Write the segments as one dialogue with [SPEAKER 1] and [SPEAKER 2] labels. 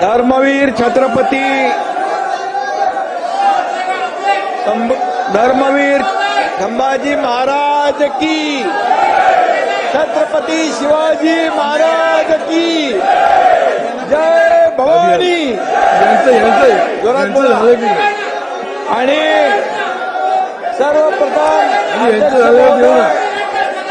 [SPEAKER 1] धर्मवीर छत्रपती. धर्मवीर संभाजी महाराज की. छत्रपती शिवाजी महाराज की. जय भवानी? आणि सर्वप्रथम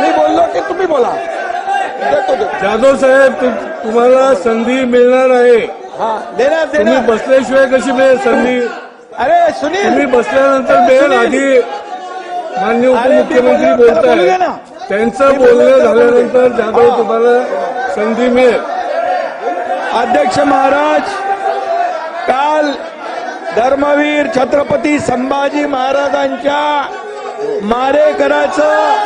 [SPEAKER 1] मी बोललो की तुम्ही बोला.
[SPEAKER 2] जाधव साहेब तुम्हाला संधी मिळणार आहे.
[SPEAKER 1] हा देणार
[SPEAKER 2] तुम्ही
[SPEAKER 1] देणार
[SPEAKER 2] बसल्याशिवाय कशी मिळेल संधी?
[SPEAKER 1] अरे सुनील.
[SPEAKER 2] तुम्ही बसल्यानंतर मिळेल आधी. मान्य उपमुख्यमंत्री बोलताय. त्यांचं बोलणं. झाल्यानंतर जाधव. तुम्हाला संधी मिळेल.
[SPEAKER 1] अध्यक्ष महाराज काल धर्मवीर छत्रपती संभाजी महाराजांच्या मारेकराचं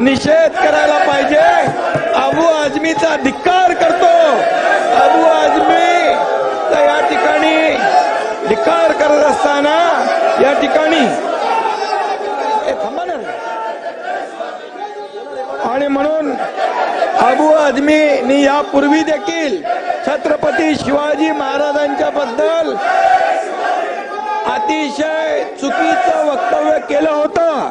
[SPEAKER 1] निषेध करायला पाहिजे. अबू आजमीचा धिक्कार करतो. अबू आजमी या ठिकाणी धिक्कार करत असताना या ठिकाणी आणि म्हणून अबू आझमीनी यापूर्वी देखील छत्रपती शिवाजी महाराजांच्या बद्दल अतिशय चुकीचं वक्तव्य केलं होतं.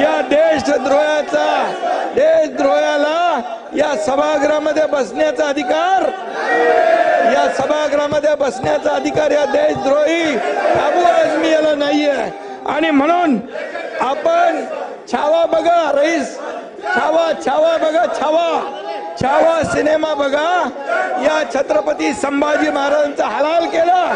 [SPEAKER 1] या देशद्रोहाचा देशद्रोहाला या सभागृहामध्ये बसण्याचा अधिकार या सभागृहामध्ये बसण्याचा अधिकार या देशद्रोही अबू आझमी याला नाहीये. आणि म्हणून आपण छावा बघा रईस छावा छावा बघा छावा. छावा सिनेमा बघा. या छत्रपती संभाजी महाराजांचा हलाल केला.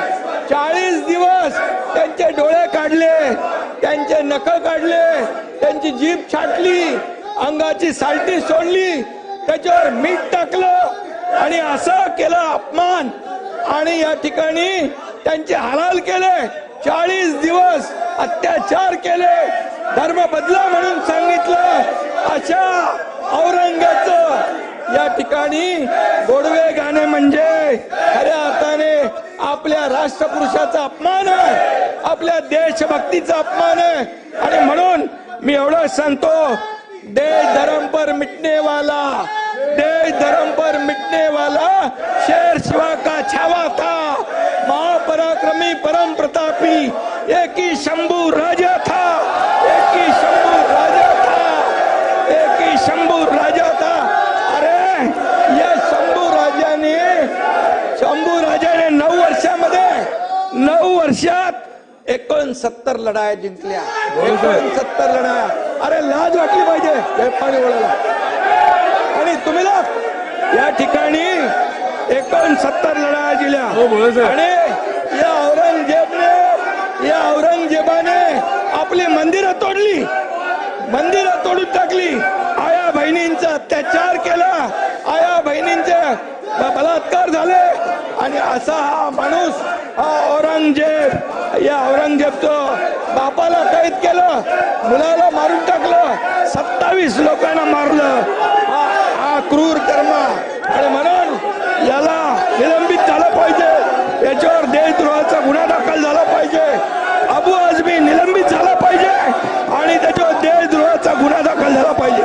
[SPEAKER 1] चाळीस दिवस त्यांचे डोळे काढले. त्यांचे नख काढले. त्यांची जीभ छाटली. अंगाची सालटी सोडली. त्याच्यावर मीठ टाकलं. आणि असं केलं अपमान. आणि या ठिकाणी त्यांचे हलाल केले. चाळीस दिवस अत्याचार केले. धर्म बदला म्हणून सांगितलं. अशा ठिकाणी गोडवे गाणे म्हणजे खऱ्या अर्थाने आपल्या राष्ट्रपुरुषाचा अपमान आहे. आपल्या देशभक्तीचा अपमान आहे. आणि म्हणून मी एवढं सांगतो देश धर्म पर मिटने वाला देश धर्म पर मिटने वाला शेर शिवा का छावा था महापराक्रमी परम प्रतापी एक ही शंभू राजा था एक ही शंभू राजा था एक ही शंभू राजा था अरे या शंभू राजाने शंभू राजाने नऊ वर्षामध्ये नऊ वर्षात एकोणसत्तर लढाया जिंकल्या. एकोणसत्तर लढाया. अरे लाज वाटली पाहिजे. पाणी बोलायला आणि तुम्ही ना या ठिकाणी एकोणसत्तर लढाया दिल्या
[SPEAKER 2] हो.
[SPEAKER 1] आणि या औरंगजेबने या औरंगजेबाने आपली मंदिरं तोडली. मंदिरं तोडून टाकली. आया बहिणींचा अत्याचार केला. आया बहिणींचे ब- बलात्कार झाले. आणि असा हा माणूस हा औरंगजेब या औरंगजेबचं बापाला कैद केलं मुलाला मारून टाकलं सत्तावीस लोकांना मारलं. हा हा क्रूर कर्म. आणि म्हणून याला निलंबित झालं पाहिजे. याच्यावर देशद्रोहाचा गुन्हा दाखल झाला पाहिजे अबू आझमी निलंबित झाला पाहिजे आणि त्याच्यावर देशद्रोहाचा गुन्हा दाखल झाला पाहिजे